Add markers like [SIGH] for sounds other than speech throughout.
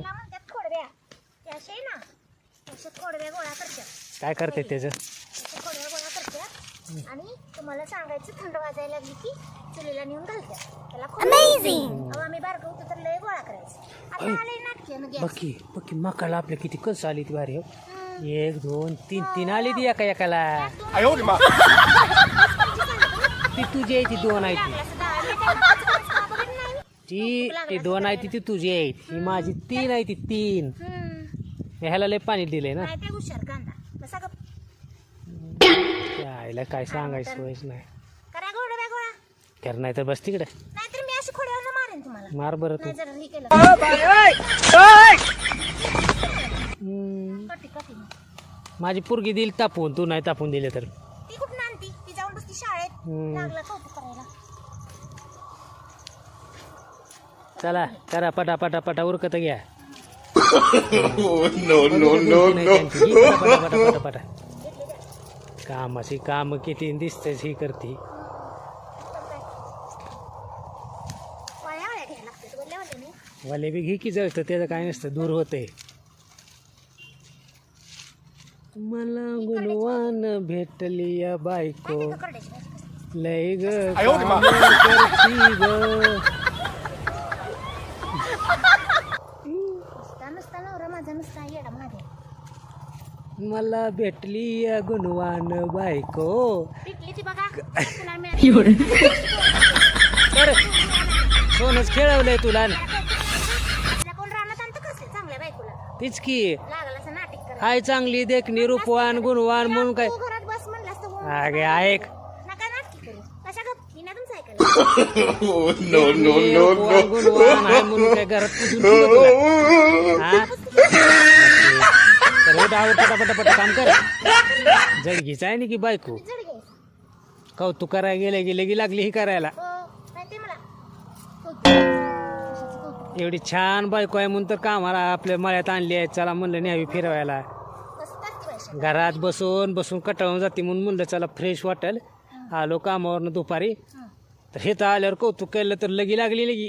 त्याला म्हणतात खोडव्या. त्या अशा आहे ना अशा खोडव्या गोळा करतात. काय करते त्याचं? खोडव्या गोळा करतात आणि तुम्हाला सांगायचं थंड वाजायला लागली की चुलीला नेऊन घालतात. त्याला अमेझिंग अहो आम्ही बारकं होतो तर लय गोळा करायचं. आता आले नाटके गॅस बक्की बक्की मकाला आपल्या किती कस आली ती भारी हो. एक दोन तीन तीन आली ती एका एकाला. [LAUGHS] ती तुझी आहे ती दोन आहे ती. ती ती दोन आहे ती ती तुझी आहे. ही माझी तीन आहे ती तीन. ह्याला लय पाणी दिलंय ना. नाही ते हुशार कांदा. बसा गप. त्या आईला काय सांगायचं नाही. करा गोडव्या गोळा. कर नाही तर बस तिकडे. नाहीतर मी अशी खोड्यावर मारेन तुम्हाला. मार बरं तू. नाही जर हे केलं. हम्म, कटी कटी. माझी पोरगी दिली तापून तू नाही तापून दिले तर. ती कुठं आणती ती जाऊन बसती शाळेत. हम्म. लागला कौतुक करायला. चला करा पटा पटा पटा उरकत घ्या. ही पटा पटा कामाची काम किती दिसतेच ही करते. वाले बी घे की जळतं त्याचं काय नसतं दूर होतंय. मला गुणवान भेटली या बायको? लय ग. काम करती ग नुसता नुसता नवरा माझा नुसता येडा माझ्या मला भेटली या गुणवान बायको. पिकली ती बघा तुला मिळाली तर सोनच खेळवलंय तुला. आपल्या कोण रानात आणतं कसं चांगल्या बायकोला? तीच की. लागलं असं नाटक करा हाय चांगली देखणी रूपवान गुणवान म्हणून काय? तू घरात बस म्हणलास तर. अगे ऐक. नका नाटकी करू. ना म्हणून काय घरात पुसून ठेवलं तुला हा? तर काम कर जडगीच आहे ना की बायको जड कौतुक करायला गेले गेले की लागली ही करायला हो माहिती मला कौतुक. कशाचं कौतुक? एवढी छान बायको आहे म्हणून तर कामाला आपल्या मळ्यात आणली आहे चला म्हणलं न्यावी फिरवायला कसं टाकते पैसे घरात बसून बसून कटाळून जाते म्हणून म्हणलं चला फ्रेश वाटेल आलो कामावरनं दुपारी. तर हे तर आल्यावर कौतुक केलं तर लगी लागली लगी.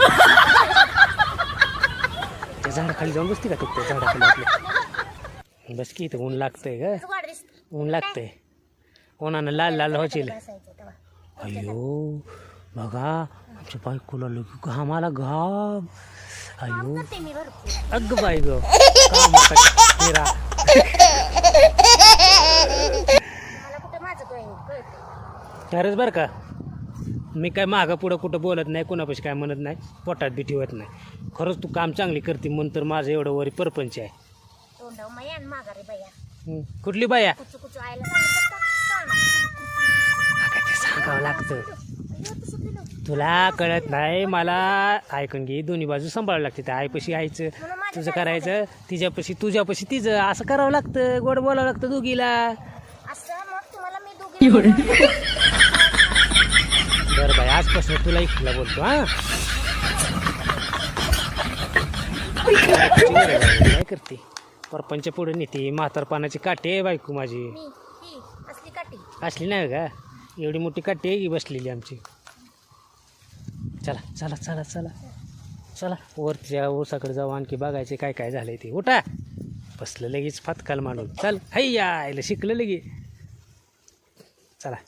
[LAUGHS] झाडाखाली जाऊन बसते का तू? झाडाखाली बस की इथं ऊन लागतंय ग. ऊन लागतंय. कोणानं लाल लाल होशील. अयो बघा आमच्या बायकोला लग घाम आला घाम. अयो अग बाय ग खरंच बरं का. मी काय मागं पुढं कुठं बोलत नाही कोणापाशी काय म्हणत नाही पोटात बी ठेवत नाही. खरंच तू काम चांगली करते म्हणून तर माझं एवढं वरी परपंच आहे. तोंडाव मैया आणि माघारी बया हं. कुठली बाया कुचू कुचू आयला सांगितलं का कामात. अगं ते सांगावं लागतं. अय्यो, तसं केलं. तुला कळत नाही मला ऐकून घे दोन्ही बाजू सांभाळावं लागते त्या आईपाशी आईचं म्हणून तुझं करायचं तिच्यापाशी तुझ्यापाशी तिचं असं करावं लागतं गोड बोलावं लागतं दोघीला. असं मग तुम्हाला मी दोघी बरं बाई आजपासून तुला एकटीला बोलतो हा? काय करते? परपंच पुढे नेते म्हातारपणाची काठी आहे बायको माझी. ही असली नाही का? एवढी मोठी काठी आहे की बसलेली आमची. चला चला चला चला. चला वरच्या ऊसाकडे जाऊ आणखी बघायचे काय काय झालंय ते. उठा. बसलं लगेच फातकाल मांडून चल हैया आयला शिकलं लगे 再来。